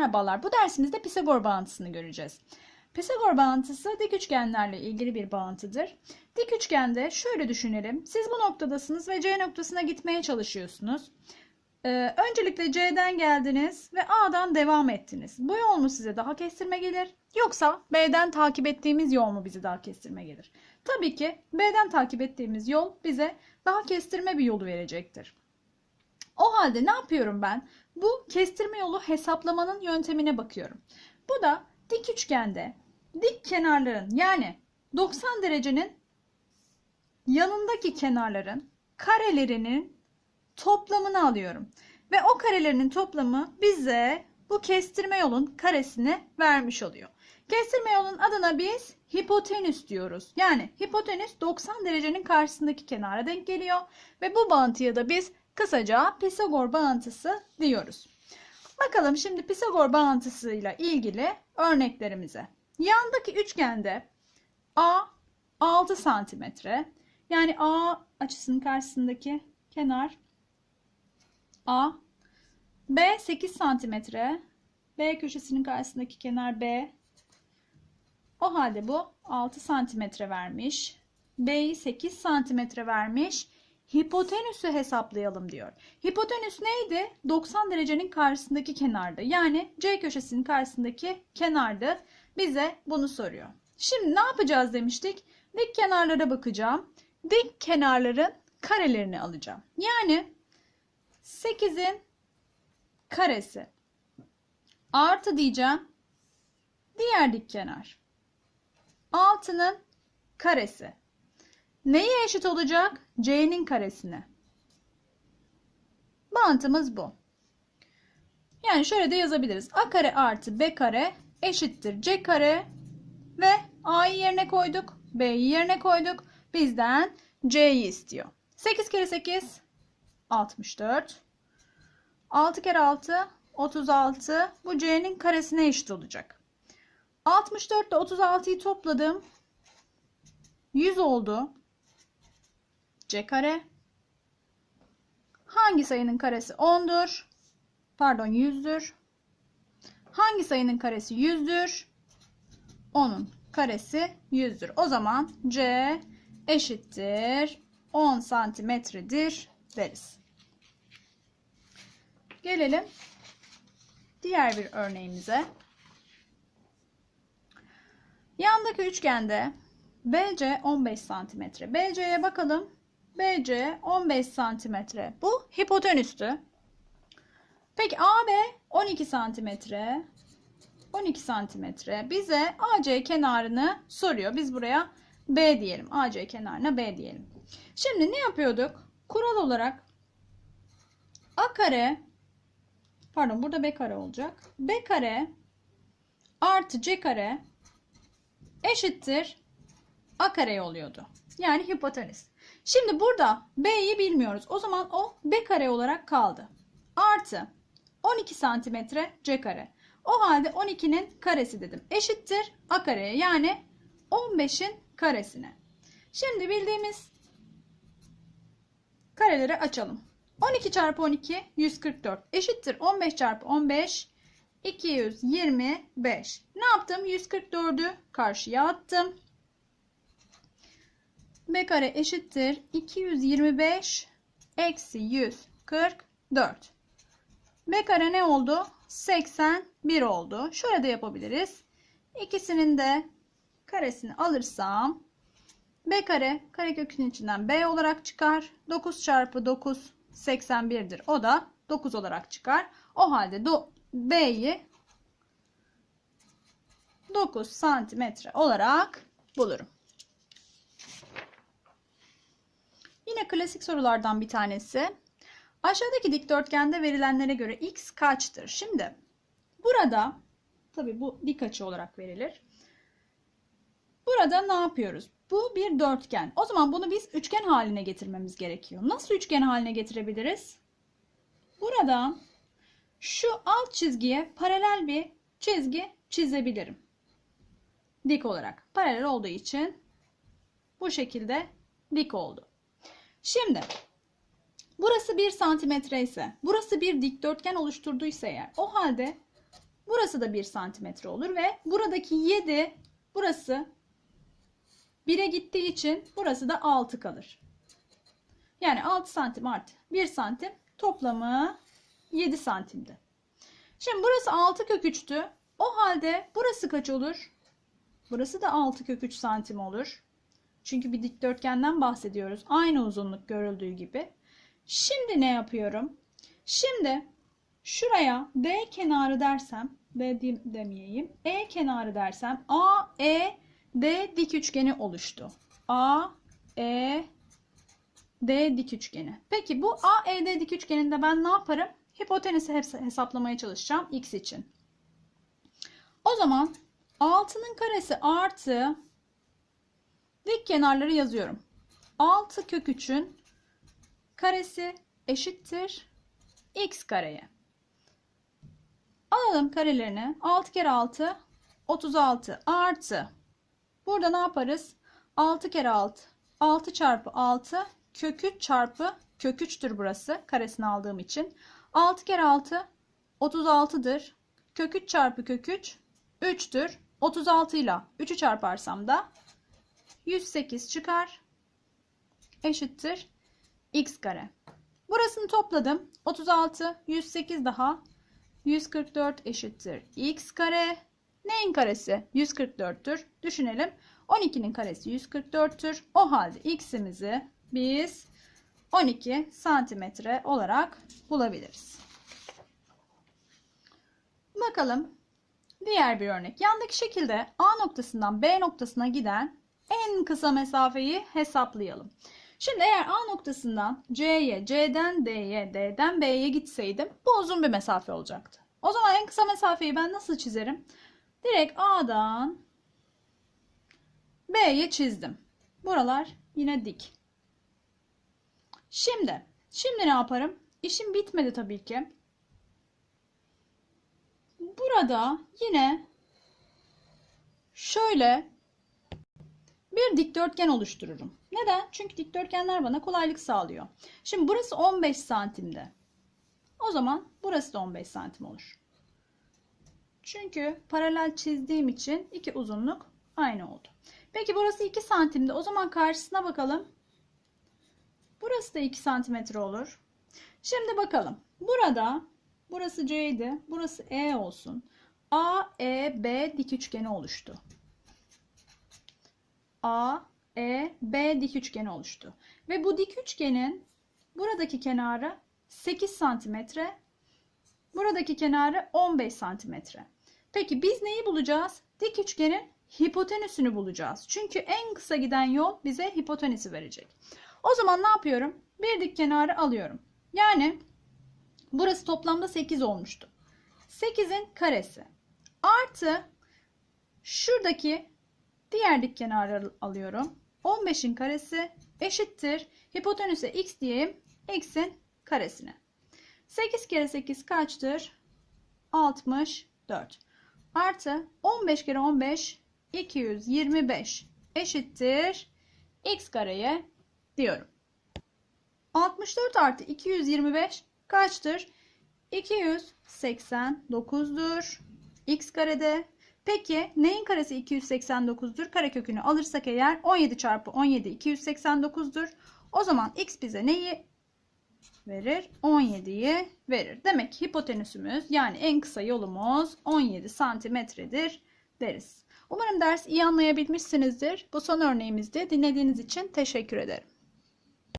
Merhabalar. Bu dersimizde Pisagor bağıntısını göreceğiz. Pisagor bağıntısı dik üçgenlerle ilgili bir bağıntıdır. Dik üçgende şöyle düşünelim. Siz bu noktadasınız ve C noktasına gitmeye çalışıyorsunuz. Ee, öncelikle C'den geldiniz ve A'dan devam ettiniz. Bu yol mu size daha kestirme gelir? Yoksa B'den takip ettiğimiz yol mu bize daha kestirme gelir? Tabii ki B'den takip ettiğimiz yol bize daha kestirme bir yolu verecektir. O halde ne yapıyorum ben? Bu kestirme yolu hesaplamanın yöntemine bakıyorum. Bu da dik üçgende dik kenarların yani 90 derecenin yanındaki kenarların karelerinin toplamını alıyorum. Ve o karelerinin toplamı bize bu kestirme yolun karesini vermiş oluyor. Kestirme yolun adına biz hipotenüs diyoruz. Yani hipotenüs 90 derecenin karşısındaki kenara denk geliyor. Ve bu bağıntıya da biz kısaca Pisagor bağıntısı diyoruz. Bakalım şimdi Pisagor bağıntısıyla ilgili örneklerimize. Yandaki üçgende A 6 santimetre yani A açısının karşısındaki kenar A B 8 santimetre B köşesinin karşısındaki kenar B o halde bu 6 santimetre vermiş. B'yi 8 santimetre vermiş. Hipotenüsü hesaplayalım diyor. Hipotenüs neydi? 90 derecenin karşısındaki kenarda. Yani C köşesinin karşısındaki kenarda. Bize bunu soruyor. Şimdi ne yapacağız demiştik? Dik kenarlara bakacağım. Dik kenarların karelerini alacağım. Yani 8'in karesi artı diyeceğim diğer dik kenar. 6'nın karesi. Neye eşit olacak? C'nin karesine. Bağıntımız bu. Yani şöyle de yazabiliriz. A kare artı B kare eşittir C kare ve A'yı yerine koyduk. B'yi yerine koyduk. Bizden C'yi istiyor. 8 kere 8 64. 6 kere 6 36. Bu C'nin karesine eşit olacak. 64 ile 36'yı topladım. 100 oldu. C kare. Hangi sayının karesi 10'dur? Pardon 100'dür. Hangi sayının karesi 100'dür? 10'un karesi 100'dür. O zaman C eşittir 10 santimetredir deriz. Gelelim diğer bir örneğimize. Yandaki üçgende BC 15 santimetre. BC'ye bakalım. BC 15 santimetre. Bu hipotenüstü. Peki AB 12 santimetre. 12 santimetre. Bize AC kenarını soruyor. Biz buraya B diyelim. AC kenarına B diyelim. Şimdi ne yapıyorduk? Kural olarak A kare pardon burada B kare olacak. B kare artı C kare eşittir A kare oluyordu. Yani hipotenüs. Şimdi burada B'yi bilmiyoruz. O zaman o B kare olarak kaldı. Artı 12 santimetre C kare. O halde 12'nin karesi dedim. Eşittir A kareye yani 15'in karesine. Şimdi bildiğimiz kareleri açalım. 12 çarpı 12 144 eşittir 15 çarpı 15 225. Ne yaptım? 144'ü karşıya attım. B kare eşittir 225 eksi 144. B kare ne oldu? 81 oldu. Şöyle de yapabiliriz. İkisinin de karesini alırsam B kare karekökünün içinden B olarak çıkar. 9 çarpı 9 81'dir. O da 9 olarak çıkar. O halde B'yi 9 santimetre olarak bulurum. Yine klasik sorulardan bir tanesi. Aşağıdaki dikdörtgende verilenlere göre x kaçtır? Şimdi burada tabi bu dik açı olarak verilir. Burada ne yapıyoruz? Bu bir dörtgen. O zaman bunu biz üçgen haline getirmemiz gerekiyor. Nasıl üçgen haline getirebiliriz? Burada şu alt çizgiye paralel bir çizgi çizebilirim. Dik olarak. Paralel olduğu için bu şekilde dik oldu. Şimdi burası 1 santimetre ise burası bir dikdörtgen oluşturduysa eğer o halde Burası da 1 santimetre olur ve buradaki 7 burası 1'e gittiği için burası da 6 kalır. Yani 6 santim artı 1 santim toplamı 7 santimdi. Şimdi burası 6 kök 3'tü. O halde burası kaç olur? Burası da 6 kök 3 santim olur. Çünkü bir dikdörtgenden bahsediyoruz. Aynı uzunluk görüldüğü gibi. Şimdi ne yapıyorum? Şimdi şuraya D kenarı dersem, B demeyeyim, E kenarı dersem A, E, D dik üçgeni oluştu. A, E, D dik üçgeni. Peki bu A, E, D dik üçgeninde ben ne yaparım? Hipotenüsü hesaplamaya çalışacağım x için. O zaman 6'nın karesi artı dik kenarları yazıyorum. 6 kök 3'ün karesi eşittir x kareye. Alalım karelerini. 6 kere 6 36 artı. Burada ne yaparız? 6 kere 6 6 çarpı 6 kök 3 çarpı kök 3'tür burası. Karesini aldığım için. 6 kere 6 36'dır. Kök 3 çarpı kök 3 3'tür. 36 ile 3'ü çarparsam da 108 çıkar. Eşittir x kare. Burasını topladım. 36, 108 daha 144 eşittir x kare. Neyin karesi? 144'tür. Düşünelim. 12'nin karesi 144'tür. O halde x'imizi biz 12 santimetre olarak bulabiliriz. Bakalım diğer bir örnek. Yandaki şekilde A noktasından B noktasına giden en kısa mesafeyi hesaplayalım. Şimdi eğer A noktasından C'ye, C'den D'ye, D'den B'ye gitseydim bu uzun bir mesafe olacaktı. O zaman en kısa mesafeyi ben nasıl çizerim? Direkt A'dan B'ye çizdim. Buralar yine dik. Şimdi, şimdi ne yaparım? İşim bitmedi tabii ki. Burada yine şöyle bir dikdörtgen oluştururum. Neden? Çünkü dikdörtgenler bana kolaylık sağlıyor. Şimdi burası 15 santimde. O zaman burası da 15 santim olur. Çünkü paralel çizdiğim için iki uzunluk aynı oldu. Peki burası 2 santimde. O zaman karşısına bakalım. Burası da 2 santimetre olur. Şimdi bakalım. Burada burası C'ydi. Burası E olsun. A, E, B dik üçgeni oluştu. A, E, B dik üçgeni oluştu. Ve bu dik üçgenin buradaki kenarı 8 santimetre. Buradaki kenarı 15 santimetre. Peki biz neyi bulacağız? Dik üçgenin hipotenüsünü bulacağız. Çünkü en kısa giden yol bize hipotenüsü verecek. O zaman ne yapıyorum? Bir dik kenarı alıyorum. Yani burası toplamda 8 olmuştu. 8'in karesi artı şuradaki diğer dik kenarı alıyorum. 15'in karesi eşittir. Hipotenüse x diyeyim. x'in karesine. 8 kere 8 kaçtır? 64. Artı 15 kere 15 225 eşittir x kareye diyorum. 64 artı 225 kaçtır? 289'dur. x karede. Peki neyin karesi 289'dur? Karekökünü alırsak eğer 17 çarpı 17 289'dur. O zaman x bize neyi verir? 17'yi verir. Demek ki hipotenüsümüz yani en kısa yolumuz 17 santimetredir deriz. Umarım ders iyi anlayabilmişsinizdir. Bu son örneğimizde dinlediğiniz için teşekkür ederim.